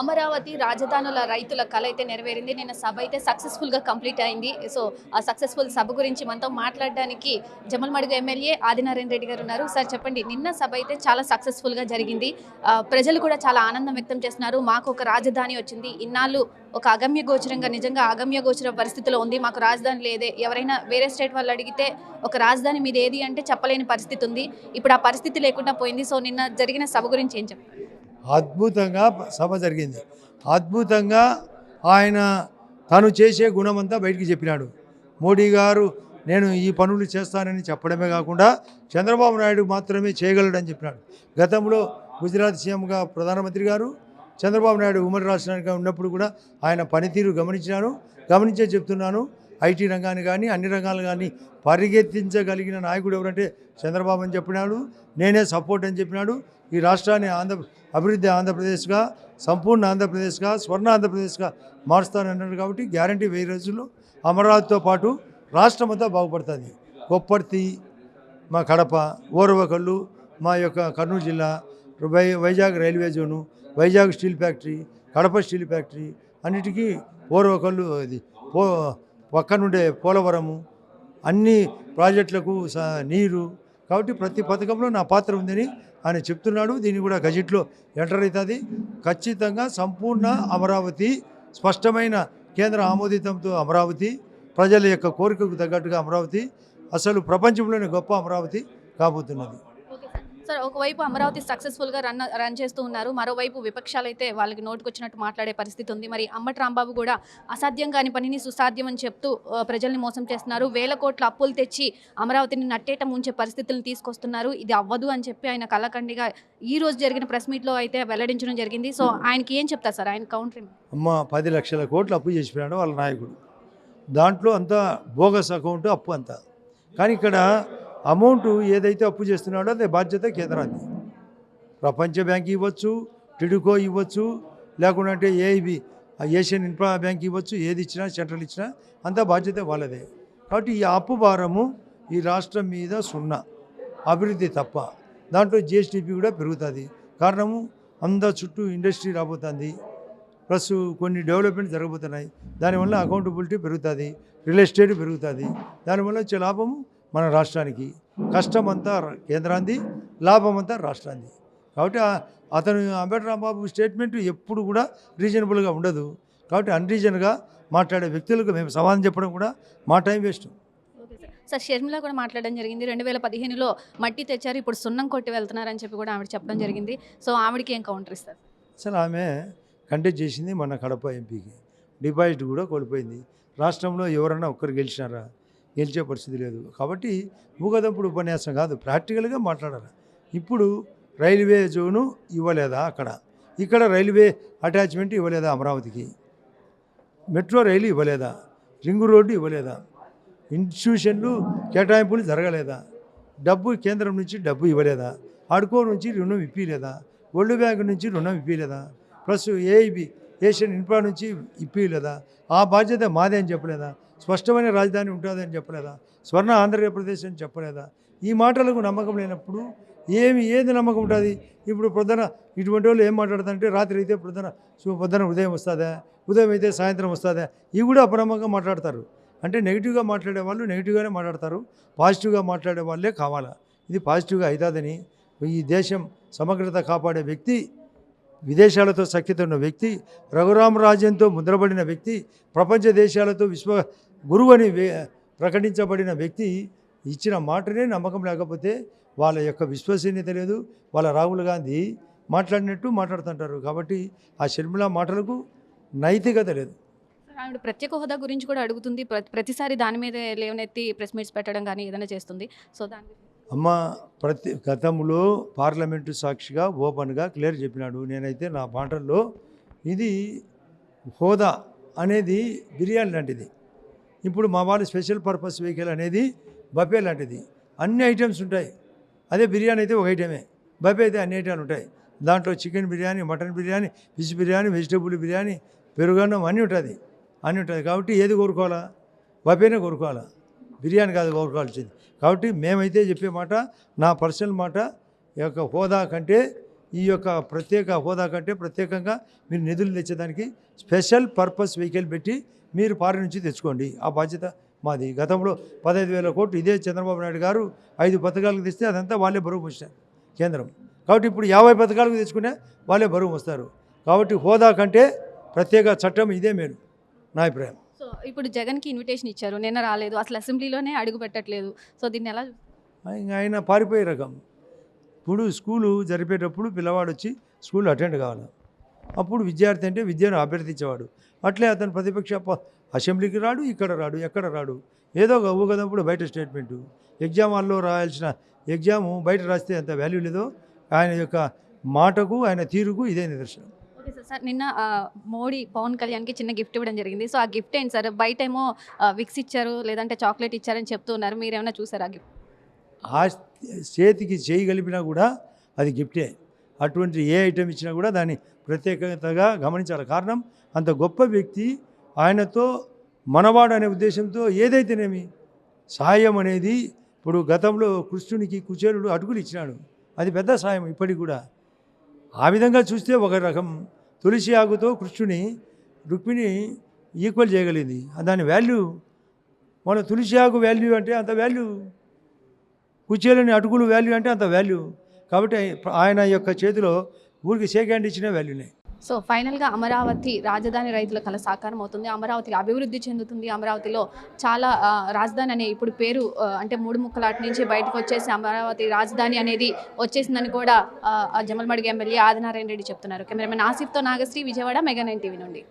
అమరావతి రాజధానుల రైతుల కళ అయితే నెరవేరింది. నిన్న సభ అయితే సక్సెస్ఫుల్గా కంప్లీట్ అయింది. సో ఆ సక్సెస్ఫుల్ సభ గురించి మనతో మాట్లాడడానికి జమల్మడుగు ఎమ్మెల్యే ఆదినారాయణ రెడ్డి గారు ఉన్నారు. సార్ చెప్పండి నిన్న సభ అయితే చాలా సక్సెస్ఫుల్గా జరిగింది. ప్రజలు కూడా చాలా ఆనందం వ్యక్తం చేస్తున్నారు. మాకు ఒక రాజధాని వచ్చింది. ఇన్నాళ్ళు ఒక అగమ్య గోచరంగా నిజంగా అగమ్య గోచర పరిస్థితిలో ఉంది. మాకు రాజధాని లేదే. ఎవరైనా వేరే స్టేట్ వాళ్ళు అడిగితే ఒక రాజధాని మీద ఏది అంటే చెప్పలేని పరిస్థితి ఉంది. ఇప్పుడు ఆ పరిస్థితి లేకుండా పోయింది. సో నిన్న జరిగిన సభ గురించి ఏం చెప్పండి అద్భుతంగా సభ జరిగింది. అద్భుతంగా ఆయన తను చేసే గుణమంతా బయటికి చెప్పినాడు. మోడీ గారు నేను ఈ పనులు చేస్తానని చెప్పడమే కాకుండా చంద్రబాబు నాయుడు మాత్రమే చేయగలడని చెప్పినాడు. గతంలో గుజరాత్ సీఎంగా ప్రధానమంత్రి గారు చంద్రబాబు నాయుడు ఉమ్మడి రాష్ట్రానికి ఉన్నప్పుడు కూడా ఆయన పనితీరు గమనించినాను గమనించే చెప్తున్నాను ఐటీ రంగాన్ని కానీ అన్ని రంగాలు కానీ పరిగెత్తించగలిగిన నాయకుడు ఎవరంటే చంద్రబాబు అని చెప్పినాడు. నేనే సపోర్ట్ అని చెప్పినాడు. ఈ రాష్ట్రాన్ని ఆంధ్ర అభివృద్ధి ఆంధ్రప్రదేశ్గా సంపూర్ణ ఆంధ్రప్రదేశ్గా స్వర్ణ ఆంధ్రప్రదేశ్గా మారుస్తానన్నాడు కాబట్టి గ్యారంటీ వెయ్యి రోజుల్లో అమరావతితో పాటు రాష్ట్రం అంతా బాగుపడుతుంది. కొప్పర్తి మా కడప ఓరవకల్లు మా యొక్క కర్నూలు జిల్లా why Vizag railway zone Vizag steel factory Kadapa steel factory అన్నిటికీ ఓరవకల్లు ఇది పో పక్కనుండే పోలవరము అన్ని ప్రాజెక్టులకు స- నీరు కాబట్టి ప్రతి పథకంలో నా పాత్ర ఉందని ఆయన చెప్తున్నాడు. దీన్ని కూడా గజెట్లో ఎంటర్ అవుతుంది. ఖచ్చితంగా సంపూర్ణ అమరావతి స్పష్టమైన కేంద్ర ఆమోదితంతో అమరావతి ప్రజల యొక్క కోరికకు తగ్గట్టుగా అమరావతి అసలు ప్రపంచంలోనే గొప్ప అమరావతి కాబోతున్నది. సార్. ఒకవైపు అమరావతి సక్సెస్ఫుల్గా రన్ రన్ చేస్తూ ఉన్నారు. మరోవైపు విపక్షాలు అయితే వాళ్ళకి నోటుకొచ్చినట్టు మాట్లాడే పరిస్థితి ఉంది. మరి అమ్మటి రాంబాబు కూడా అసాధ్యం కాని పనిని సుసాధ్యం అని చెప్తూ ప్రజల్ని మోసం చేస్తున్నారు. వేల కోట్ల అప్పులు తెచ్చి అమరావతిని నట్టేట ముంచే పరిస్థితులను తీసుకొస్తున్నారు. ఇది అవ్వదు అని చెప్పి ఆయన కలకండిగా ఈ రోజు జరిగిన ప్రెస్ మీట్లో అయితే వెల్లడించడం జరిగింది. సో ఆయనకి ఏం చెప్తారు సార్? ఆయన కౌంటర్ అమ్మ పది లక్షల కోట్లు అప్పు చేసిపోయాడు వాళ్ళ నాయకుడు. దాంట్లో అంతా బోగస్ అకౌంట్ అప్పు అంతా. కానీ ఇక్కడ అమౌంట్ ఏదైతే అప్పు చేస్తున్నాడో అదే బాధ్యత కేంద్రాన్ని ప్రపంచ బ్యాంక్ ఇవ్వచ్చు టిడుకో ఇవ్వచ్చు లేకుంటే ఏఐబి ఏషియన్ ఇన్ఫ్రా బ్యాంక్ ఇవ్వచ్చు ఏది ఇచ్చినా సెంట్రల్ ఇచ్చినా అంతా బాధ్యత వాళ్ళదే. కాబట్టి ఈ అప్పు భారము ఈ రాష్ట్రం మీద సున్నా. అభివృద్ధి తప్ప. దాంట్లో జిఎస్టిపి కూడా పెరుగుతుంది. కారణము అంద చుట్టూ ఇండస్ట్రీ రాబోతుంది. ప్లస్ కొన్ని డెవలప్మెంట్ జరగబోతున్నాయి. దానివల్ల అకౌంటబిలిటీ పెరుగుతుంది. రియల్ ఎస్టేట్ పెరుగుతుంది. దానివల్ల వచ్చే లాభము మన రాష్ట్రానికి. కష్టం అంతా కేంద్రాంది లాభం అంతా రాష్ట్రాంది కాబట్టి అతను అంబేద్కర్ రాంబాబు స్టేట్మెంట్ ఎప్పుడు కూడా రీజనబుల్గా ఉండదు. కాబట్టి అన్రీజన్గా మాట్లాడే వ్యక్తులకు మేము సమాధానం చెప్పడం కూడా మా time waste. Okay sir. Sir Sharmila కూడా మాట్లాడడం జరిగింది. రెండు వేల పదిహేనులో మట్టి తెచ్చారు ఇప్పుడు సున్నం కొట్టి వెళ్తున్నారని చెప్పి కూడా ఆవిడ చెప్పడం జరిగింది. సో ఆవిడకి ఏం కౌంటర్ ఇస్తారు? అసలు ఆమె కంటెక్ట్ చేసింది మన కడప ఎంపీకి. డిపాజిట్ కూడా కోల్పోయింది. రాష్ట్రంలో ఎవరన్నా ఒక్కరు గెలిచినారా? గెలిచే పరిస్థితి లేదు. కాబట్టి ఊగదంపుడు ఉపన్యాసం కాదు ప్రాక్టికల్గా మాట్లాడాలి. ఇప్పుడు రైల్వే జోను ఇవ్వలేదా అక్కడ? ఇక్కడ రైల్వే అటాచ్మెంట్ ఇవ్వలేదా అమరావతికి? మెట్రో రైలు ఇవ్వలేదా? రింగు రోడ్డు ఇవ్వలేదా? ఇన్స్టిట్యూషన్లు కేటాయింపులు జరగలేదా? డబ్బు కేంద్రం నుంచి డబ్బు ఇవ్వలేదా? ఆడుకో నుంచి రుణం ఇప్పిలేదా? వరల్డ్ బ్యాంక్ నుంచి రుణం ఇప్పిలేదా? ప్లస్ ఏఐబి ఏషియన్ ఇన్ఫ్రా నుంచి ఇప్పిలేదా? ఆ బాధ్యత మాదే అని చెప్పలేదా? స్పష్టమైన రాజధాని ఉంటుందని చెప్పలేదా? స్వర్ణ ఆంధ్రప్రదేశ్ అని చెప్పలేదా? ఈ మాటలకు నమ్మకం లేనప్పుడు ఏమి ఏది నమ్మకం ఉంటుంది? ఇప్పుడు పొద్దున ఇటువంటి వాళ్ళు ఏం మాట్లాడతారంటే రాత్రి అయితే పొద్దున ప్రొద్దున పొద్దున ఉదయం వస్తుందా? ఉదయం అయితే సాయంత్రం వస్తుందా? ఇవి కూడా అపనమ్మకంగా మాట్లాడతారు. అంటే నెగిటివ్గా మాట్లాడే వాళ్ళు నెగిటివ్గానే మాట్లాడతారు. పాజిటివ్గా మాట్లాడే వాళ్ళే కావాలా? ఇది పాజిటివ్గా అవుతుందని ఈ దేశం సమగ్రత కాపాడే వ్యక్తి విదేశాలతో సఖ్యత ఉన్న వ్యక్తి రఘురామరాజ్యంతో ముద్రపడిన వ్యక్తి ప్రపంచ దేశాలతో విశ్వ గురువు అని ప్రకటించబడిన వ్యక్తి ఇచ్చిన మాటనే నమ్మకం లేకపోతే వాళ్ళ యొక్క విశ్వసనీయత లేదు. వాళ్ళ రాహుల్ గాంధీ మాట్లాడినట్టు మాట్లాడుతుంటారు. కాబట్టి ఆ షర్మిల మాటలకు నైతికత లేదు. ఆవిడ ప్రత్యేక హోదా గురించి కూడా అడుగుతుంది. ప్రతి- ప్రతిసారి దాని మీద లేవనెత్తి ప్రెస్ మీట్స్ పెట్టడం కానీ ఏదైనా చేస్తుంది. సో దాని అమ్మ ప్రతి గతంలో పార్లమెంటు సాక్షిగా ఓపెన్గా క్లియర్ చెప్పినాడు. నేనైతే నా పాటల్లో ఇది హోదా అనేది బిర్యానీ లాంటిది. ఇప్పుడు మా వాళ్ళు స్పెషల్ పర్పస్ వెహికల్ అనేది బఫే లాంటిది. అన్ని ఐటమ్స్ ఉంటాయి. అదే బిర్యానీ అయితే ఒక ఐటమే. బఫే అయితే అన్ని ఐటమ్లు ఉంటాయి. దాంట్లో chicken biryani mutton biryani fish biryani vegetable biryani పెరుగన్నం అన్నీ ఉంటుంది. అన్నీ ఉంటుంది కాబట్టి ఏది కోరుకోవాలా? బఫేనే కోరుకోవాలా? బిర్యానీ కాదు కోరుకోవాల్సింది కాబట్టి మేమైతే చెప్పే మాట నా పర్సనల్ మాట ఈ యొక్క హోదా కంటే ఈ యొక్క ప్రత్యేక హోదా కంటే ప్రత్యేకంగా మీరు నిధులు తెచ్చేదానికి స్పెషల్ పర్పస్ వెహికల్ పెట్టి మీరు పారి నుంచి తెచ్చుకోండి. ఆ బాధ్యత మాది. గతంలో పదహైదు వేల కోట్లు ఇదే చంద్రబాబు నాయుడు గారు ఐదు పథకాలకు తెస్తే అదంతా వాళ్ళే బరువు మోసినారు కేంద్రం. కాబట్టి ఇప్పుడు యాభై పథకాలకు తెచ్చుకునే వాళ్ళే బరువు వస్తారు కాబట్టి హోదా కంటే ప్రత్యేక చట్టం ఇదే మేలు. నా అభిప్రాయం. సో ఇప్పుడు జగన్కి ఇన్విటేషన్ ఇచ్చారు. నిన్న రాలేదు. అసలు అసెంబ్లీలోనే అడుగు పెట్టట్లేదు. సో దీన్ని ఎలా ఆయన పారిపోయే రకం. ఇప్పుడు స్కూలు జరిపేటప్పుడు పిల్లవాడు వచ్చి స్కూల్ అటెండ్ కావాలి. అప్పుడు విద్యార్థి అంటే విద్యను అభ్యర్థించేవాడు. అట్లే అతను ప్రతిపక్ష ప- అసెంబ్లీకి రాడు ఇక్కడ రాడు ఎక్కడ రాడు. ఏదో ఒక ఊగదప్పుడు బయట స్టేట్మెంటు ఎగ్జామ్ హాల్లో రాయాల్సిన ఎగ్జాము బయట రాస్తే ఎంత వాల్యూ లేదో ఆయన యొక్క మాటకు ఆయన తీరుకు ఇదే నిదర్శనం. సార్ సార్ నిన్న మోడీ పవన్ కళ్యాణ్కి చిన్న గిఫ్ట్ ఇవ్వడం జరిగింది. సో ఆ గిఫ్ట్ ఏంటి సార్? బయట ఏమో ఆ, విక్స్ ఇచ్చారు లేదంటే చాక్లెట్ ఇచ్చారని చెప్తున్నారు. మీరు ఏమైనా ఆ గిఫ్ట్? ఆ చేతికి చేయి కలిపినా కూడా అది గిఫ్టే. అటువంటి ఏ ఐటెం ఇచ్చినా కూడా దాన్ని ప్రత్యేకతగా గమనించాలి. కారణం అంత గొప్ప వ్యక్తి ఆయనతో మనవాడు అనే ఉద్దేశంతో ఏదైతేనేమి సాయం అనేది ఇప్పుడు గతంలో కృష్ణునికి కుచేలుడు అటుకులు ఇచ్చినాడు. అది పెద్ద సాయం ఇప్పటికి కూడా. ఆ విధంగా చూస్తే ఒక రకం తులసి ఆకుతో కృష్ణుని రుక్మిణి ఈక్వల్ చేయగలిగింది. దాని వాల్యూ మన తులసి ఆకు వాల్యూ అంటే అంత వాల్యూ కుచేలని అటుకులు వాల్యూ అంటే అంత వాల్యూ కాబట్టి ఆయన యొక్క చేతిలో ఊరికి షేక్ హ్యాండ్ ఇచ్చిన వాల్యూనే సో ఫైనల్గా అమరావతి రాజధాని రైతుల కల సాకారం అవుతుంది. అమరావతి అభివృద్ధి చెందుతుంది. అమరావతిలో చాలా రాజధాని అనే ఇప్పుడు పేరు అంటే మూడు ముక్కలాటి నుంచి బయటకు వచ్చేసి అమరావతి రాజధాని అనేది వచ్చేసిందని కూడా ఆ, ఎమ్మెల్యే ఆదినారాయణ రెడ్డి చెప్తున్నారు. Cameraman ఆసిఫ్తో Nagasri Vijayawada mega nine TV నుండి.